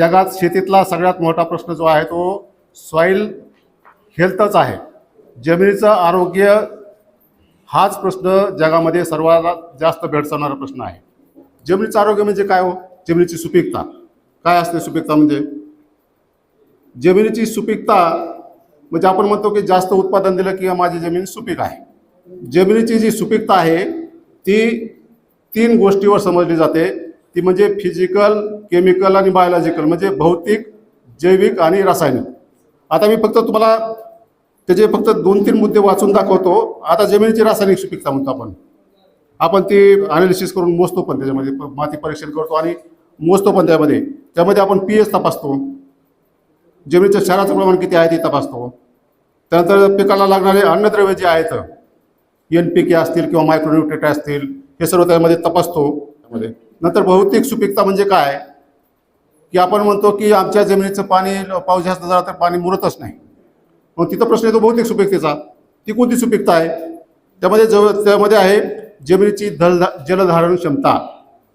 जगात शेतीतला सगळ्यात मोठा प्रश्न जो आहे तो सॉईल हेल्थच आहे. जमिनीचं आरोग्य हाच प्रश्न जगामध्ये सर्वात जास्त भेडसावणारा प्रश्न आहे. जमिनीचं आरोग्य म्हणजे काय हो? जमिनीची सुपीकता. काय असते सुपीकता म्हणजे? जमिनीची सुपीकता म्हणजे आपण म्हणतो की जास्त उत्पादन दिलं की माझी जमीन सुपीक आहे. जमिनीची जी सुपीकता आहे ती तीन गोष्टीवर समजली जाते. ती म्हणजे फिजिकल केमिकल आणि बायोलॉजिकल म्हणजे भौतिक जैविक आणि रासायनिक. आता मी फक्त तुम्हाला त्याचे फक्त दोन तीन मुद्दे वाचून दाखवतो. आता जमिनीची रासायनिक सुपीकता म्हणतो आपण. आपण ती अनालिसिस करून मोजतो पण त्याच्यामध्ये. प- माती परीक्षण करतो आणि मोजतो पण त्यामध्ये. त्यामध्ये आपण पी एच तपासतो. जमिनीच्या क्षाराचं प्रमाण किती आहे ते तपासतो. त्यानंतर पिकाला लागणारे अन्नद्रव्य जे आहेत एन पी के असतील किंवा मायक्रोन्युट्रेट असतील हे सर्व त्यामध्ये तपासतो. त्यामध्ये नंतर भौतिक सुपीकता म्हणजे काय? की आपण म्हणतो की आमच्या जमिनीचं पाणी पाऊस जास्त झाला तर पाणी मुरतच नाही. मग तिथं प्रश्न येतो भौतिक सुपीकतेचा. ती कोणती सुपीकता आहे? त्यामध्ये जव त्यामध्ये आहे जमिनीची दल जलधारण क्षमता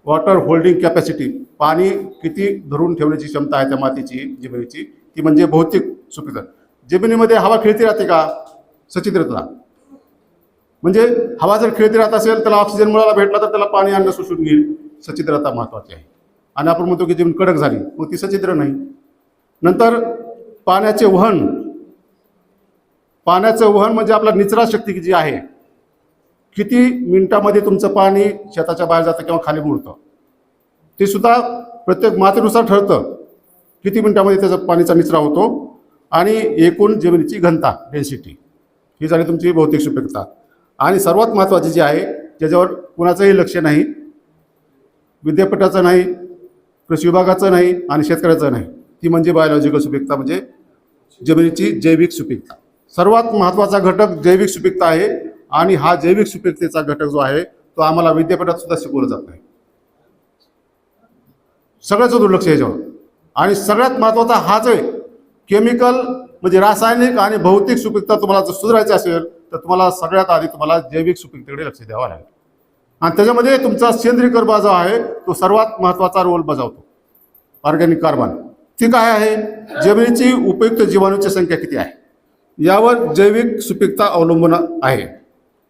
वॉटर होल्डिंग कॅपॅसिटी पाणी किती धरून ठेवण्याची क्षमता आहे त्या मातीची जमिनीची? ती म्हणजे भौतिक सुपीकता. जमिनीमध्ये हवा खेळती राहते का? सचित्रता म्हणजे हवा जर खेळती राहत असेल त्याला ऑक्सिजन मुळाला भेटला तर त्याला पाणी अन्न शोषून घेईल. सचित्रता महत्त्वाची आहे. आणि आपण म्हणतो की जमीन कडक झाली मग ती सचित्र नाही. नंतर पाण्याचे वहन. पाण्याचं वहन म्हणजे आपला निचरा शक्ती जी आहे किती मिनिटामध्ये तुमचं पाणी शेताच्या बाहेर जातं किंवा खाली मुरतं ते सुद्धा प्रत्येक मातीनुसार ठरतं किती मिनिटामध्ये त्याचा पाणीचा निचरा होतो. आणि एकूण जमिनीची घनता डेन्सिटी ही झाली तुमची भौतिक सुपीकता. आणि सर्वात महत्त्वाची जी आहे ज्याच्यावर कुणाचंही लक्ष नाही विद्यापीठाचं नाही कृषी विभागाचं नाही आणि शेतकऱ्याचं नाही. ती म्हणजे बायोलॉजिकल सुपीकता म्हणजे जमिनीची जैविक सुपीकता सर्वात महत्त्वाचा घटक जैविक सुपीकता आहे आणि हा जैविक सुपीकतेचा घटक जो आहे तो आम्हाला विद्यापीठात सुद्धा शिकवला जात नाही. सगळ्याचं दुर्लक्ष याच्यावर. आणि सगळ्यात महत्त्वाचा हाच आहे केमिकल म्हणजे रासायनिक आणि भौतिक सुपीकता तुम्हाला जर सुधारायची असेल तर तुम्हाला सगळ्यात आधी तुम्हाला जैविक सुपीकतेकडे लक्ष द्यावं लागेल. आणि त्याच्यामध्ये तुमचा सेंद्रिय कर्बा जो आहे तो सर्वात महत्त्वाचा रोल बजावतो. ऑर्गॅनिक कार्बन ती काय आहे? जमिनीची उपयुक्त जीवाणूची संख्या किती आहे? यावर जैविक सुपीकता अवलंबून आहे.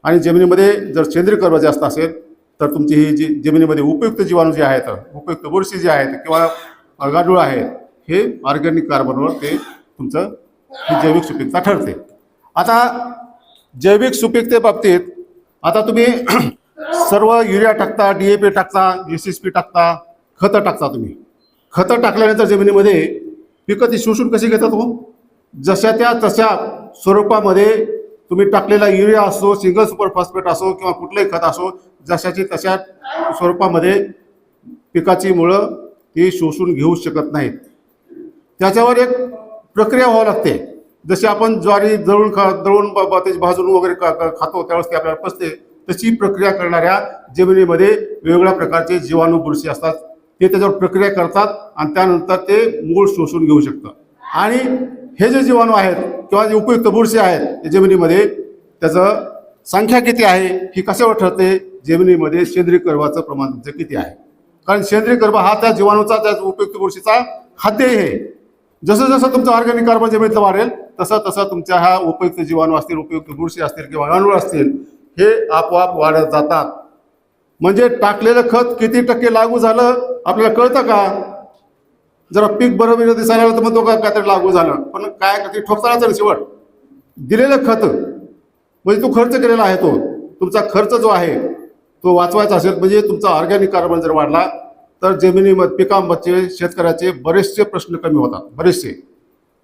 आणि जमिनीमध्ये जर सेंद्रिय कर्ब जास्त असेल तर तुमची ही जी जमिनीमध्ये उपयुक्त जीवाणू जे आहेत उपयुक्त बुरशी जे आहेत किंवा गाडूळ आहेत हे ऑर्गॅनिक कार्बनवर ते तुमचं ही जैविक सुपीकता ठरते. आता जैविक सुपीकते बाबतीत आता तुम्ही सर्व युरिया टाकता डी ए पी टाकता एस एस पी टाकता खतं टाकता तुम्ही. खतं टाकल्यानंतर जमिनीमध्ये पिकं ती शोषून कशी घेतात हो? जशा त्या तशा स्वरूपामध्ये तुम्ही टाकलेला युरिया असो सिंगल सुपर फॉस्फेट असो किंवा कुठलंही खत असो जशाची तशा स्वरूपामध्ये पिकाची मुळं ती शोषून घेऊ शकत नाहीत. त्याच्यावर एक प्रक्रिया व्हावं लागते. जशी आपण ज्वारी दळून खा दळून त्याची भाजून वगैरे खा- खातो त्यावेळेस ती आपल्याला पचते. तशी प्रक्रिया करणाऱ्या जमिनीमध्ये वेगवेगळ्या प्रकारचे जीवाणू बुरशी असतात. ते त्याच्यावर प्रक्रिया करतात आणि त्यानंतर ते मूळ शोषून घेऊ शकतं आणि हे जे जीवाणू आहेत किंवा जे उपयुक्त बुरशी आहेत ते जमिनीमध्ये त्याचं संख्या किती आहे ही कशावर ठरते? जमिनीमध्ये सेंद्रिय कर्बाचं प्रमाण तुमचं किती आहे? कारण सेंद्रिय कर्ब हा त्या जीवाणूचा त्या उपयुक्त बुरशीचा खाद्य आहे. जसं जसं तुमचं ऑर्गॅनिक कार्बन जमिनीतलं वाढेल तसं तसं तुमच्या ह्या उपयुक्त जीवाणू असतील उपयुक्त बुरशी असतील किंवा अणू असतील हे आपोआप वाढत जातात. म्हणजे टाकलेलं खत किती टक्के लागू झालं आपल्याला कळतं का? जरा पीक बरोबर म्हणजे दिसायला आलं तर मग तो काहीतरी लागू झालं. पण काय ते ठोकतानाच शेवट. दिलेलं खत म्हणजे तो खर्च केलेला आहे तो. तुमचा खर्च जो आहे तो वाचवायचा असेल म्हणजे तुमचा ऑर्गॅनिक कार्बन जर वाढला तर जमिनीमध्ये पिकांमध्ये शेतकऱ्याचे बरेचसे प्रश्न कमी होतात. बरेचसे.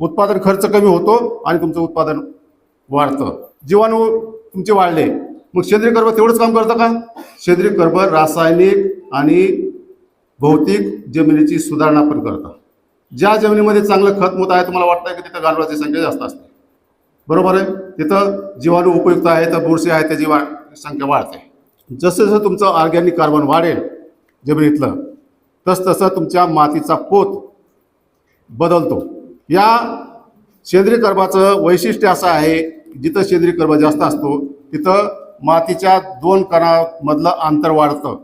उत्पादन खर्च कमी होतो आणि तुमचं उत्पादन वाढतं. जीवाणू तुमचे वाढले. मग सेंद्रिय कर्ब तेवढंच काम करतं का सेंद्रिय कर्ब रासायनिक आणि भौतिक जमिनीची सुधारणा पण करतं ज्या जमिनीमध्ये चांगलं खत मोत आहे तुम्हाला वाटतं की तिथं गांडुळाची संख्या जास्त असते. बरोबर आहे? तिथं जीवाणू उपयुक्त आहे तर बुरशी आहे त्याची वा संख्या वाढते. जसं जसं तुमचं ऑर्गॅनिक कार्बन वाढेल जमिनीतलं तस तसं तुमच्या मातीचा पोत बदलतो. या सेंद्रिय कर्बाचं वैशिष्ट्य असं आहे जिथं सेंद्रिय कर्ब जास्त असतो तिथं मातीच्या दोन कणामधलं अंतर वाढतं.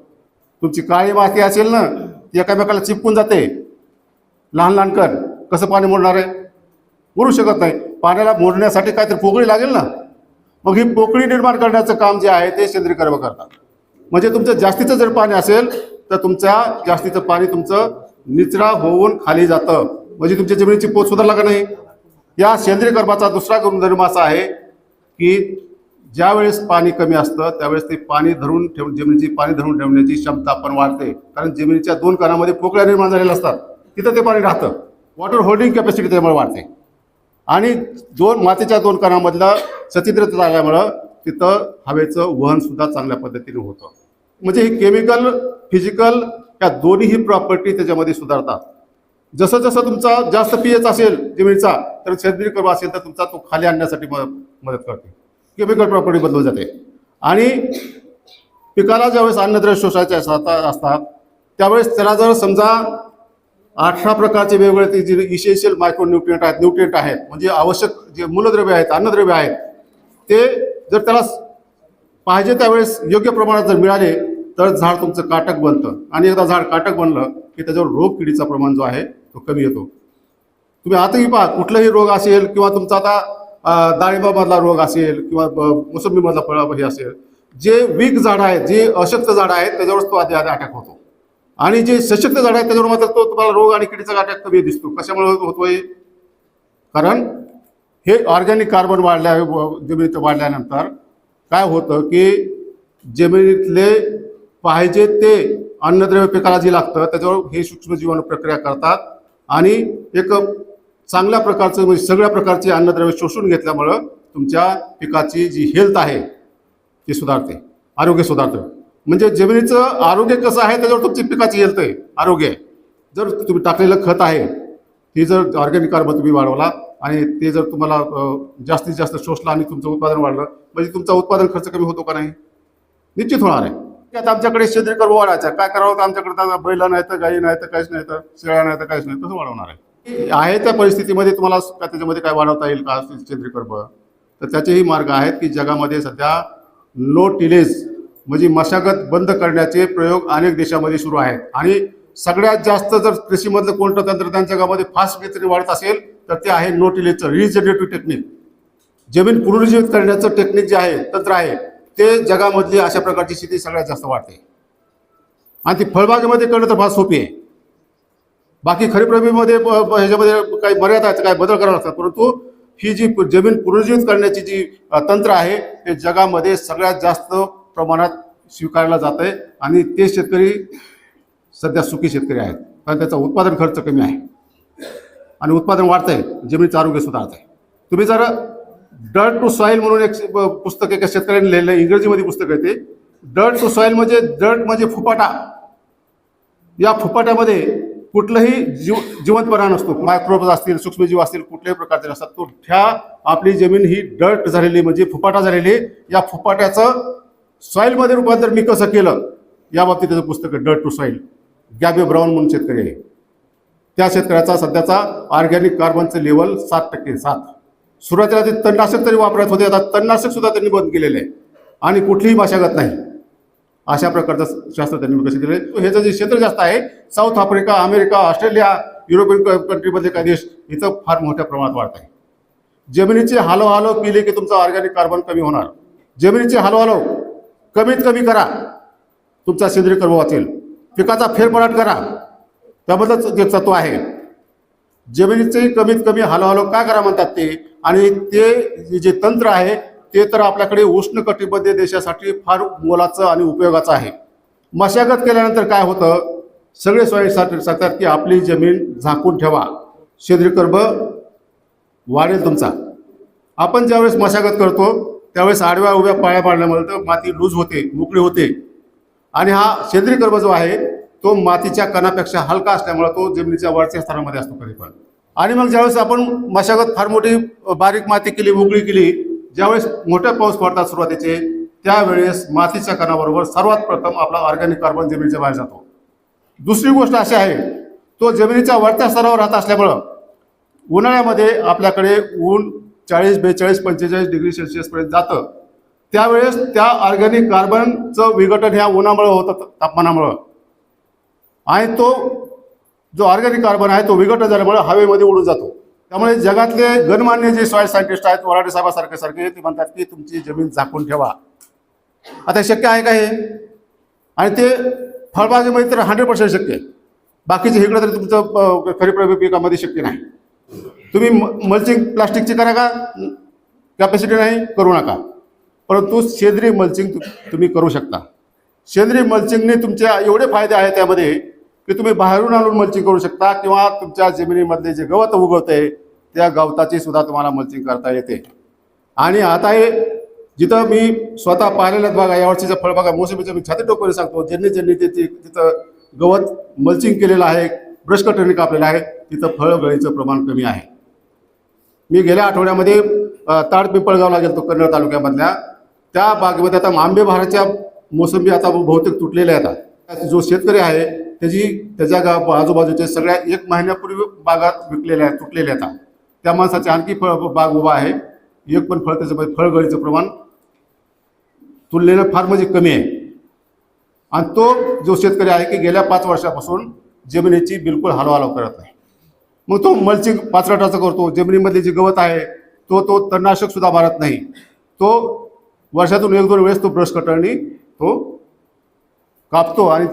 तुमची काळी माती असेल ना ती एकामेकाला चिपकून जाते. लहान लहान कण कसं पाणी मोडणार आहे? मोडू शकत नाही. पाण्याला मोडण्यासाठी काहीतरी पोकळी लागेल ना? मग ही पोकळी निर्माण करण्याचं काम जे आहे ते सेंद्रिय कर्म करतात. म्हणजे तुमचं जास्तीचं जर पाणी असेल तर तुमच्या जास्तीचं पाणी तुमचं निचरा होऊन खाली जातं. म्हणजे तुमच्या जमिनीची पोत सुधारला का नाही? या सेंद्रिय कर्माचा दुसरा गुणधर्म असा आहे की ज्यावेळेस पाणी कमी असतं त्यावेळेस ते पाणी धरून ठेवून जमिनीची पाणी धरून ठेवण्याची क्षमता पण वाढते. कारण जमिनीच्या दोन कणामध्ये पोकळ्या निर्माण झालेल्या असतात. तिथं ते पाणी राहतं. वॉटर होल्डिंग कॅपॅसिटी त्यामुळे वाढते. आणि दोन मातीच्या दोन कणामधलं सचिद्रता झाल्यामुळं तिथं हवेचं वहनसुद्धा चांगल्या पद्धतीने होतं. म्हणजे ही केमिकल फिजिकल या दोन्हीही प्रॉपर्टी त्याच्यामध्ये सुधारतात. जसं जसं तुमचा जास्त पी एच असेल जमिनीचा तर सेंद्रिय कर्म असेल तर तुमचा तो खाली आणण्यासाठी मदत मदत करते. केमिकल प्रॉपर्टी बदलून जाते. आणि पिकाला ज्यावेळेस अन्नद्रव्य शोषायचे असतात असतात त्यावेळेस त्याला जर समजा अठरा प्रकारचे वेगवेगळे जे इसेन्शियल मायक्रो न्यूट्रियंट आहेत न्यूट्रियंट आहेत म्हणजे आवश्यक जे मूलद्रव्य आहेत अन्नद्रव्य आहेत ते जर त्याला पाहिजे त्यावेळेस योग्य प्रमाणात जर मिळाले तर झाड तुमचं काटक बनतं. आणि एकदा झाड काटक बनलं की त्याच्यावर रोग किडीचा प्रमाण जो आहे तो कमी येतो. तुम्ही आताही पहा कुठलाही रोग असेल किंवा तुमचा आता डाळिंबामधला रोग असेल किंवा ब- मोसंबीमधला फळ हे असेल जे वीक झाडं आहेत जे अशक्त झाडं आहेत त्याच्यावरच तो आधी आधी अटॅक होतो. आणि जे सशक्त झाडं आहेत त्याच्यावर मात्र तो तुम्हाला रोग आणि किडीचा अटॅक कमी दिसतो. कशामुळे हो-, होतोय? कारण हे ऑर्गॅनिक कार्बन वाढल्या जमिनीत वाढल्यानंतर काय होतं की जमिनीतले पाहिजे ते अन्नद्रव्य पिकाला जे लागतं त्याच्यावर हे सूक्ष्मजीवाणू प्रक्रिया करतात. आणि एक चांगल्या प्रकारचं म्हणजे सगळ्या प्रकारचे अन्नद्रव्य शोषून घेतल्यामुळं तुमच्या पिकाची जी हेल्थ आहे ती सुधारते. आरोग्य सुधारतं. म्हणजे जमिनीचं आरोग्य कसं आहे त्याच्यावर तुमची पिकाची हेल्थ आहे. आरोग्य. आहे जर तुम्ही टाकलेलं खत आहे ते जर ऑर्गॅनिक कार्बन तुम्ही वाढवला आणि ते जर तुम्हाला जास्तीत जास्त शोषलं आणि तुमचं उत्पादन वाढलं म्हणजे तुमचा उत्पादन खर्च कमी होतो का नाही? निश्चित होणार आहे. आता आमच्याकडे शेंद्रीय कर्म वाढायचा काय करावं? तर आमच्याकडे आता बैल नाही तर गाई नाही तर काहीच नाही तर शेळ्या नाही तर काहीच नाही तसं वाढवणार आहे. आहे त्या परिस्थितीमध्ये तुम्हाला का त्याच्यामध्ये काय वाढवता येईल का सेंद्रिय कर्ब तर त्याचेही मार्ग आहेत की जगामध्ये सध्या नो टिलेज म्हणजे मशागत बंद करण्याचे प्रयोग अनेक देशामध्ये सुरू आहेत. आणि सगळ्यात जास्त जर कृषीमधलं कोणतं तंत्रज्ञान जगामध्ये फास्ट गतीने वाढत असेल तर ते आहे नो टिलेजचं रिजनरेटिव्ह टेक्निक जमीन पुनरुज्जीवित करण्याचं टेक्निक जे आहे तंत्र आहे ते जगामधली अशा प्रकारची शेती सगळ्यात जास्त वाढते. आणि ती फळबागेमध्ये करणं तर फार सोपी आहे. बाकी खरीप रबीमध्ये ब- ह्याच्यामध्ये काही मर्यादा आहेत काही बदल करावे लागतात परंतु ही जी प- जमीन पुनर्जीवित करण्याची जी तंत्र आहे ते जगामध्ये सगळ्यात जास्त प्रमाणात स्वीकारला जात आहे. आणि ते शेतकरी सध्या सुखी शेतकरी आहेत. कारण त्याचा उत्पादन खर्च कमी आहे. आणि उत्पादन वाढतंय. जमिनीचं आरोग्य सुधारतंय. तुम्ही जर डर्ट टू सॉईल म्हणून एक पुस्तक एका शेतकऱ्याने लिहिलं आहे इंग्रजीमध्ये पुस्तक आहे ते. डर्ट टू सॉईल म्हणजे डर्ट म्हणजे फुपाटा. या फुपाट्यामध्ये कुठलंही जीव जिवंतपणा नसतो. मायक्रोब्स असतील सूक्ष्मजीव असतील कुठल्याही प्रकारचे नसतात. तो ह्या आपली जमीन ही डर्ट झालेली म्हणजे फुपाटा झालेली या फुपाट्याचं सॉईलमध्ये रूपांतर मी कसं केलं? या बाबतीत त्याचं पुस्तक आहे dirt to soil. Gabe Brown म्हणून शेतकरी आहे. त्या शेतकऱ्याचा सध्याचा ऑर्गॅनिक कार्बनचं लेवल सात टक्के सात. सुरुवातीला ते तणनाशक तरी वापरत होते आता तणनाशक सुद्धा त्यांनी बंद केलेलं आहे. आणि कुठलीही मशागत नाही. अशा प्रकारचं शास्त्र त्यांनी विकसित केले ह्याचं जे क्षेत्र जास्त आहे South Africa America Australia European क- कंट्रीमधले काही देश इथं फार मोठ्या प्रमाणात वाढत आहे. जमिनीचे हालो हालो केले की तुमचा ऑर्गॅनिक कार्बन कमी होणार. जमिनीचे हालो हालो कमीत कमी करा. तुमचा सेंद्रिय कर्म वाचेल. पिकाचा फेरपराट करा. त्याबद्दलच जे तत्व आहे जमिनीचे कमीत कमी हालोहालो का करा म्हणतात ते? आणि ते जे तंत्र आहे ते तर आपल्याकडे उष्ण देशासाठी फार मोलाचं आणि उपयोगाचं आहे. मशागत केल्यानंतर काय होतं? सगळे स्वयंसाठी सांगतात की आपली जमीन झाकून ठेवा. सेंद्रिय वाढेल तुमचा. आपण ज्यावेळेस मशागत करतो त्यावेळेस आडव्या उभ्या पाया पाडल्यामुळे तर माती लूज होते मोकळी होते. आणि हा सेंद्रिय कर्म जो आहे तो मातीच्या कणापेक्षा हलका असल्यामुळे तो जमिनीच्या वरच्या स्तरामध्ये असतो कधी पण आणि मग ज्यावेळेस आपण मशागत फार मोठी बारीक माती केली मोकळी केली ज्यावेळेस मोठे पाऊस पडतात सुरुवातीचे त्यावेळेस मातीच्या कणाबरोबर सर्वात प्रथम आपला ऑर्गॅनिक कार्बन जमिनीच्या बाहेर जातो. दुसरी गोष्ट अशी आहे तो जमिनीच्या वरच्या स्तरावर राहत असल्यामुळं उन्हाळ्यामध्ये आपल्याकडे ऊन चाळीस बेचाळीस पंचेचाळीस डिग्री सेल्सिअसपर्यंत जातं. त्यावेळेस त्या ऑर्गॅनिक कार्बनचं विघटन ह्या उन्हामुळं होतं तापमानामुळं. आणि तो जो ऑर्गॅनिक कार्बन आहे तो विघटन झाल्यामुळे हवेमध्ये उडून जातो. त्यामुळे जगातले गणमान्य जे सॉईल सायंटिस्ट आहेत वराडे साहेबासारखे सारखे ते म्हणतात की तुमची जमीन झाकून ठेवा. आता शक्य आहे का हे? आणि ते फळबागेमध्ये तर हंड्रेड पर्सेंट शक्य आहे. बाकीचे इकडं तरी तुमचं अं, खरीप पिकामध्ये शक्य नाही. तुम्ही मल्चिंग प्लास्टिकची करा का? कॅपॅसिटी नाही करू नका. परंतु सेंद्रिय मल्चिंग तु- तुम्ही करू शकता. सेंद्रिय मल्चिंगने तुमच्या एवढे फायदे आहेत त्यामध्ये की तुम्ही बाहेरून आणून मल्चिंग करू शकता किंवा तुमच्या जमिनीमधले जे गवत उगवते त्या गवताची सुद्धा तुम्हाला मल्चिंग करता येते. आणि आता हे जिथं मी स्वतः पाहिलेलं बागा यावर्षीचा फळबागा मोसंबीचं मी छाती टोकरी सांगतो ज्यांनी ज्यांनी ते ते- तिथं गवत मल्चिंग केलेलं आहे ब्रश कटरने कापलेलं आहे तिथं फळगळीचं प्रमाण कमी आहे. मी गेल्या आठवड्यामध्ये ताडपिंपळगावला गेलो कन्नड तालुक्यामधल्या. त्या बागेमध्ये आता आंबे बहाराच्या मोसंबी आता बहुतेक तुटलेल्या आहेत. आता. जो शेतकरी आहे त्याची त्याच्या गा आजूबाजूच्या सगळ्या एक महिन्यापूर्वी बागा विकलेल्या आहेत तुटलेल्या आहेत. त्या माणसाची आणखी फळ बाग उभा आहे. एक पण फळ त्याचं म्हणजे फळगळीचं प्रमाण तुलनेनं फार म्हणजे कमी आहे. आणि तो जो शेतकरी आहे की गेल्या पाच वर्षापासून जमिनीची बिलकुल हालवालाव करत नाही. मग तो मल्चिंग पाचराटाचं करतो. जमिनीमधले जे गवत आहे तो तो तणनाशक सुद्धा मारत नाही. तो वर्षातून एक दोन वेळेस तो ब्रश कटरणी तो कापतो आणि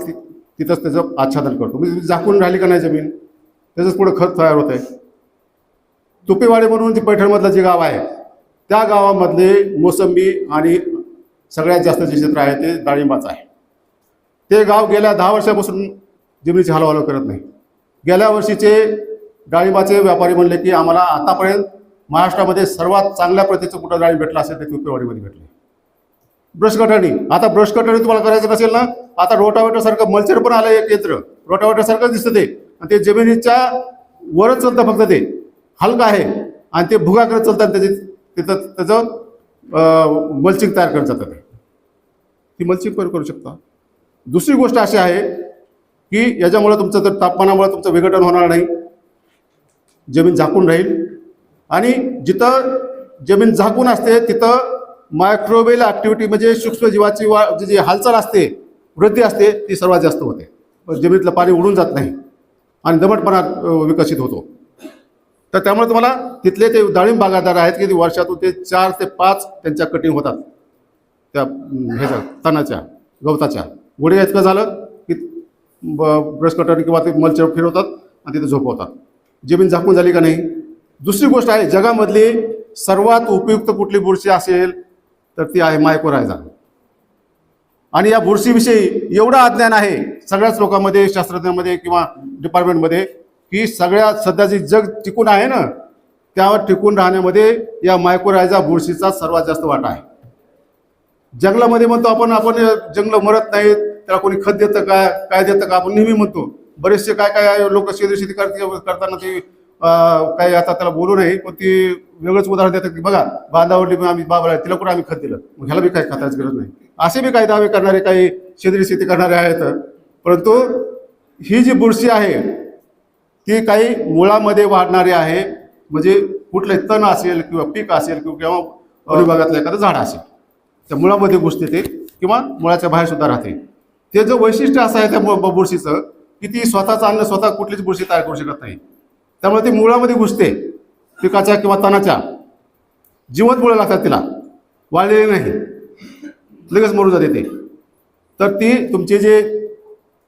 तिथंच त्याचं आच्छादन करतो. म्हणजे झाकून राहिली का नाही जमीन? त्याचंच पुढं खत तयार होत आहे तुपेवाडी म्हणून जे पैठणमधलं जे गाव आहे त्या गावामधले मोसंबी आणि सगळ्यात जास्त जे क्षेत्र आहे ते डाळिंबाचं आहे. ते गाव गेल्या दहा वर्षापासून जमिनीची हालवाल करत नाही. गेल्या वर्षीचे डाळिंबाचे व्यापारी म्हणले की आम्हाला आतापर्यंत महाराष्ट्रामध्ये सर्वात चांगल्या प्रतीचं कुठं डाळिंब भेटलं असेल ते तुपेवाडीमध्ये भेटले ब्रश कटरनी आता ब्रश कटरनी तुम्हाला करायचं नसेल ना आता रोटावेटरसारखं मल्चर पण आलं एक यंत्र. रोटावेटरसारखं दिसतं ते. आणि ते जमिनीच्या वरच चालतं फक्त ते. हलकं आहे. आणि ते भुगा करत चालतं त्याचे त्याची तिथं त्याचं मल्चिंग तयार करत जातं ती मल्चिंग पण करू शकता. दुसरी गोष्ट अशी आहे की याच्यामुळं तुमचं तर तापमानामुळे तुमचं विघटन होणार नाही. जमीन झाकून राहील. आणि जिथं जमीन झाकून असते तिथं मायक्रोवेल ॲक्टिव्हिटी म्हणजे सूक्ष्मजीवाची वा जी जी हालचाल असते वृद्धी असते ती सर्वात जास्त होते. म्हणजे जमिनीतलं पाणी उडून जात नाही आणि दमटपणा विकसित होतो. तर त्यामुळे तुम्हाला तिथले ते डाळिंब बागायतदार आहेत की ते वर्षातून ते चार ते पाच त्यांच्या कटिंग होतात. त्या ह्याच्या तणाच्या गवताच्या. गोडे इतकं झालं की ब्रश कटर किंवा ते मलचर फिरवतात आणि तिथे झोपवतात. जमीन झाकून झाली का नाही? दुसरी गोष्ट आहे जगामधली सर्वात उपयुक्त कुठली बुरशी असेल? तर ती आहे मायकोरायझा आणि या बुरशीविषयी एवढं अज्ञान आहे सगळ्याच लोकांमध्ये शास्त्रज्ञांमध्ये किंवा डिपार्टमेंटमध्ये की सगळ्या सध्याची जग टिकून आहे ना त्यावर टिकून राहण्यामध्ये या मायकोरायझा बुरशीचा सर्वात जास्त वाटा आहे. जंगलामध्ये म्हणतो आपण आपण जंगल मरत नाहीत त्याला कोणी खत देतं का काय देतं का आपण नेहमी म्हणतो. बरेचसे काय काय लोक सेंद्रिय शेती करताना ते काही आता त्याला बोलू नये पण ती वेगळंच उदाहरण देतात की बघा बांधावरली पण आम्ही बाबा तिला कुठं आम्ही खत दिलं? मग ह्याला बी काही खताची गरज नाही. असे बी काही दावे करणारे काही सेंद्रिय शेती करणारे आहेत. परंतु ही जी बुरशी आहे ती काही मुळामध्ये वाढणारी आहे. म्हणजे कुठले तण असेल किंवा पीक असेल किंवा किंवा एखादं झाड असेल त्या मुळामध्ये घुसते ते किंवा मुळाच्या बाहेर सुद्धा राहते. ते जो वैशिष्ट्य असं आहे त्या ब- बुरशीचं की ती स्वतःचं अन्न स्वतः कुठलीच बुरशी तयार करू शकत नाही. त्यामुळे ती मुळामध्ये घुसते पिकाच्या किंवा तणाच्या. जिवंत मुळं लागतात तिला. वाळलेली नाही. लगेच मरून जाते ते. तर ती तुमची जे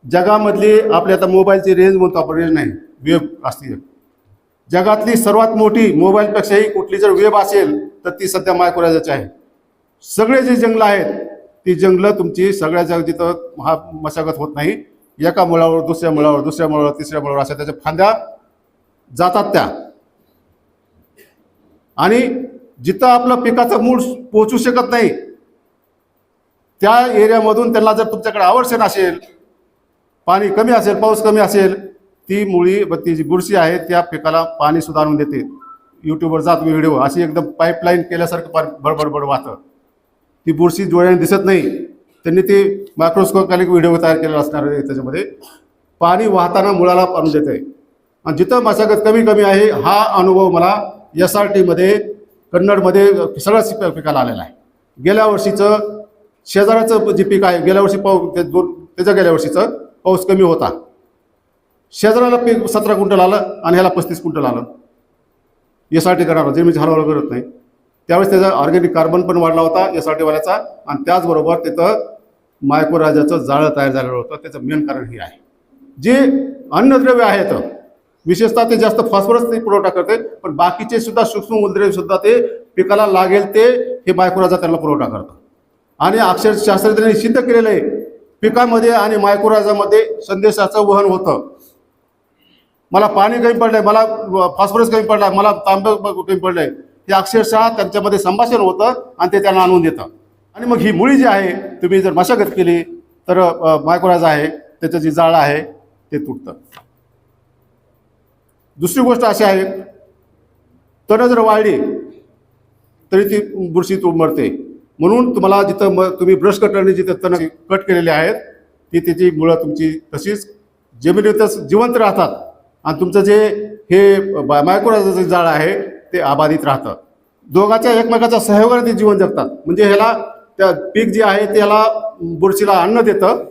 जगामधली आपली आता मोबाईलची रेंज म्हणतो आपण रेंज नाही वेब असते. जगातली सर्वात मोठी मोबाईलपेक्षाही कुठली जर वेब असेल तर ती सध्या मायक्रोराजाची आहे. सगळे जे जंगलं आहेत ती जंगलं तुमची सगळ्या जग जिथं हा मशागत होत नाही. एका मुळावर दुसऱ्या मुळावर दुसऱ्या मुळावर तिसऱ्या मुळावर अशा त्याच्या फांद्या जातात त्या. आणि जिथं आपलं पिकाचं मूळ पोचू शकत नाही त्या एरियामधून त्यांना जर तुमच्याकडे आवश्यक असेल पाणी कमी असेल पाऊस कमी असेल ती मुळी व ती जी बुरशी आहे त्या पिकाला पाणी सुद्धा आणून देते. यूट्यूबवर जात व्हिडिओ अशी एकदम पाईपलाईन केल्यासारखं पाणी बडबडबड वाहतं. ती बुरशी डोळ्याने दिसत नाही. त्यांनी ते मायक्रोस्कोपॅलिक व्हिडिओ तयार केलेला असणार आहे त्याच्यामध्ये. पाणी वाहताना मुळाला आणून देते. आणि जिथं मशागत कमी कमी आहे हा अनुभव मला एस आर टीमध्ये कन्नडमध्ये सगळ्याच पिकाला आलेला आहे. गेल्या वर्षीचं शेजाराचं जे पीक आहे गेल्या वर्षी पाऊस ते दोन त्याच्या गेल्या वर्षीचं पाऊस कमी होता. शेजाऱ्याला पीक सतरा क्विंटल आलं आणि ह्याला पस्तीस क्विंटल आलं. एस आर टी करणार जमिनीची हलवळ करत नाही. त्यावेळेस त्याचा ऑर्गॅनिक कार्बन पण वाढला होता एस आर टीवाल्याचा आणि त्याचबरोबर तिथं मायकोराजाचं जाळं तयार झालेलं होतं. त्याचं मेन कारण हे आहे. जे अन्नद्रव्य आहेत विशेषतः ते जास्त फॉस्फरस ते पुरवठा करते पण बाकीचे सुद्धा सूक्ष्म उंदरे सुद्धा ते पिकाला लागेल ते हे मायक्रोराजा त्याला पुरवठा करतं आणि अक्षर शास्त्रज्ञांनी सिद्ध केलेलं आहे पिकामध्ये आणि मायक्रोराजामध्ये संदेशाचं वहन होतं. मला पाणी कमी पडलंय मला फॉस्फरस कमी पडलाय मला तांब कमी पडलंय. हे अक्षरशः त्यांच्यामध्ये संभाषण होतं आणि ते त्यांना आणून देतं आणि मग ही मुळी जी आहे तुम्ही जर मशागत केली तर मायक्रोराज आहे त्याचं जे जाळं आहे ते तुटतं. दुसरी गोष्ट अशी आहे तण जर वाळली तरी ती बुरशी तू मरते. म्हणून तुम्हाला जिथं म तुम्ही ब्रश कटरने जिथं तण कट केलेले आहेत ती त्याची मुळं तुमची तशीच जमिनीतच जिवंत राहतात. आणि तुमचं जे हे मायक्रोचं जाळं आहे ते आबाधित राहतं. दोघाच्या एकमेकाच्या सहयोगाने ते जीवन जगतात. म्हणजे ह्याला त्या पीक जे आहे त्याला बुरशीला अन्न देतं.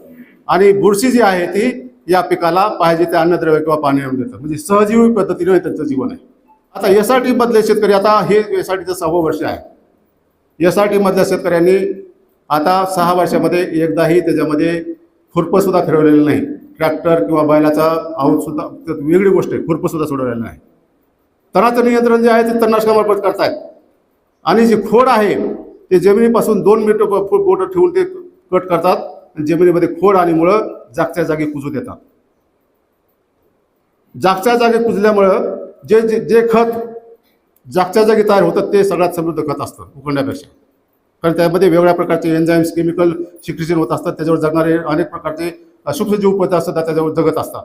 आणि बुरशी जी आहे ती या पिकाला पाहिजे ते अन्नद्रव्य किंवा पाणी आणून देतं म्हणजे सहजीवी पद्धतीने त्यांचं जीवन आहे. आता एस आर टी मधले शेतकरी आता हे एस आर टीचं सहावं वर्ष आहे. एस आर टी मधल्या शेतकऱ्यांनी आता सहा वर्षामध्ये एकदाही त्याच्यामध्ये खुरपंसुद्धा फिरवलेलं नाही. ट्रॅक्टर किंवा बैलाचा आऊतसुद्धा त्यात वेगळी गोष्ट आहे. खुरपंसुद्धा सोडवलेलं नाही. तणाचं नियंत्रण जे आहे ते तणनाशकामार्फत करतायत. आणि जे खोड आहे ते जमिनीपासून दोन मीटर बोट ठेवून ते कट करतात. जमिनीमध्ये खोड आणि मुळं जागच्या जागी कुजू देतात जागच्या जागी कुजल्यामुळं जे जे जे खत जागच्या जागी तयार होतं ते सगळ्यात समृद्ध खत असतं उकळण्यापेक्षा कारण त्यामध्ये वेगवेगळ्या प्रकारचे एन्झाईम्स केमिकल सिक्रिशन होत असतात त्याच्यावर जगणारे अनेक प्रकारचे सूक्ष्मजीव उपलब्ध असतात त्याच्यावर जगत असतात.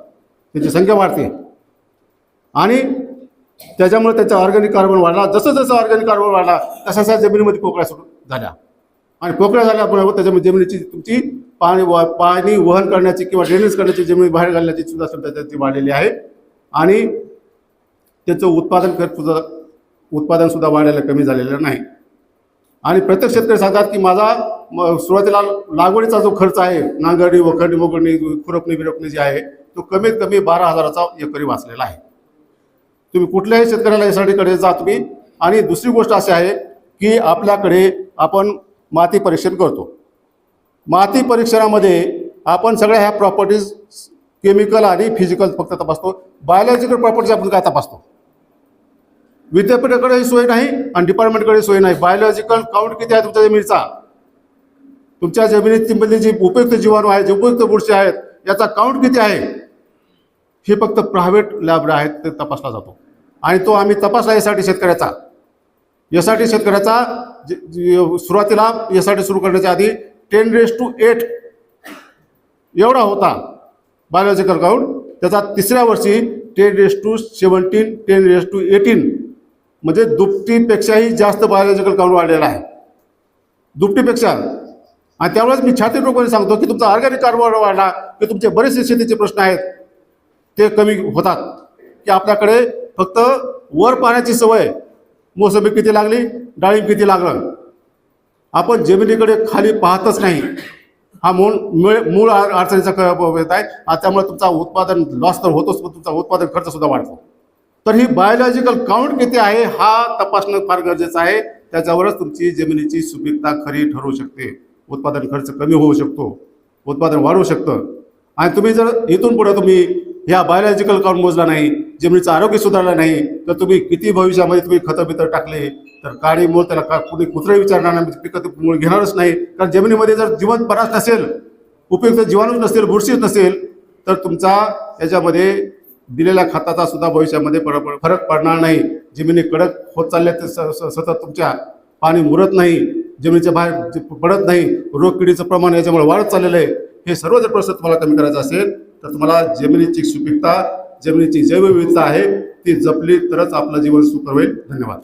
त्याची संख्या वाढते. आणि त्याच्यामुळे त्याचा ऑर्गॅनिक कार्बन वाढला. जसं जसं ऑर्गॅनिक कार्बन वाढला तसं जमिनीमध्ये पोकळ्या सुरू झाल्या. आणि पोकळ्या झाल्यामुळे त्याच्यामध्ये जमिनीची तुमची पाणी व पाणी वहन करण्याची किंवा ड्रेनेज करण्याची जमीन बाहेर घालण्याची सुद्धा क्षमता त्याची वाढलेली आहे. आणि त्याचं उत्पादन खर्च सुद्धा उत्पादन सुद्धा वाढायला कमी झालेलं नाही. आणि प्रत्येक शेतकरी सांगतात की माझा म- सुरुवातीला लागवडीचा जो खर्च आहे नांगरणी वखरणी मोगडणी खुरपणी बिरपणी जी आहे तो कमीत कमी बारा हजाराचा एकरी वाचलेला आहे. तुम्ही कुठल्याही शेतकऱ्याला यासाठीकडे जा तुम्ही. आणि दुसरी गोष्ट अशी आहे की आपल्याकडे आपण माती परीक्षण करतो. माती परीक्षणामध्ये आपण सगळ्या ह्या प्रॉपर्टीज केमिकल आणि फिजिकल फक्त तपासतो. बायोलॉजिकल प्रॉपर्टीज आपण काय तपासतो? विद्यापीठाकडे सोय नाही आणि डिपार्टमेंटकडे सोय नाही. बायोलॉजिकल काउंट किती आहे तुमच्या जमिनीचा? तुमच्या जमिनीतील जी उपयुक्त जीवाणू आहेत जे उपयुक्त बुरशी आहेत याचा काउंट किती आहे? हे फक्त प्रायव्हेट लॅब आहेत ते तपासला जातो. आणि तो आम्ही तपासला यासाठी शेतकऱ्याचा. यासाठी शेतकऱ्याचा जे- सुरुवातीला यासाठी सुरू करण्याच्या आधी टेन रेस टू एट एवढा होता बायोलॉजिकल काउंट त्याचा तिसऱ्या वर्षी ten raise to seventeen ten raise to eighteen म्हणजे दुपटीपेक्षाही जास्त बायोलॉजिकल काउंट वाढलेला आहे. दुपटीपेक्षा. आणि त्यावेळेस मी छाती लोकांनी सांगतो की तुमचा ऑर्गॅनिक कार्बन वाढला की तुमचे बरेचसे शेतीचे प्रश्न आहेत. ते कमी होतात. की आपल्याकडे फक्त वर पाण्याची सवय. मोसंबी किती लागली? डाळिंब किती लागलं? आपण जमिनीकडे खाली पाहतच नाही. हा मूळ मूळ मूळ अडचणीचा येत आहे. त्यामुळे तुमचा उत्पादन लॉस तर होतोच पण तुमचा उत्पादन खर्च सुद्धा वाढतो. तर ही बायोलॉजिकल काउंट किती आहे हा तपासणं फार गरजेचं आहे. त्याच्यावरच तुमची जमिनीची सुपीकता खरी ठरू शकते. उत्पादन खर्च कमी होऊ शकतो. उत्पादन वाढू शकतं. आणि तुम्ही जर इथून पुढे तुम्ही ह्या बायोलॉजिकल काउंट मोजला नाही जमिनीचं आरोग्य सुधारलं नाही तर तुम्ही किती भविष्यामध्ये तुम्ही खतं बितं टाकले तर काळी मूळ त्याला का कुणी कुत्रही विचारणार नाही म्हणजे पिकं ते मूळ घेणारच नाही. कारण जमिनीमध्ये जर जीवन परास नसेल उपयुक्त जीवाणूच नसेल बुरशीच नसेल तर तुमचा याच्यामध्ये दिलेल्या खताचा सुद्धा भविष्यामध्ये फरक फरक पडणार नाही. जमिनी कडक होत चालल्या ते स- स- सतत तुमच्या पाणी मुरत नाही जमिनीच्या बाहेर पडत नाही रोग किडीचं प्रमाण याच्यामुळे वाढत चाललेलं आहे. हे सर्व जर प्रश्न तुम्हाला कमी करायचा असेल तर तुम्हाला जमिनीची सुपीकता जमिनीची जैवविविधता आहे ती जपली तरच आपलं जीवन सुकर होईल. धन्यवाद.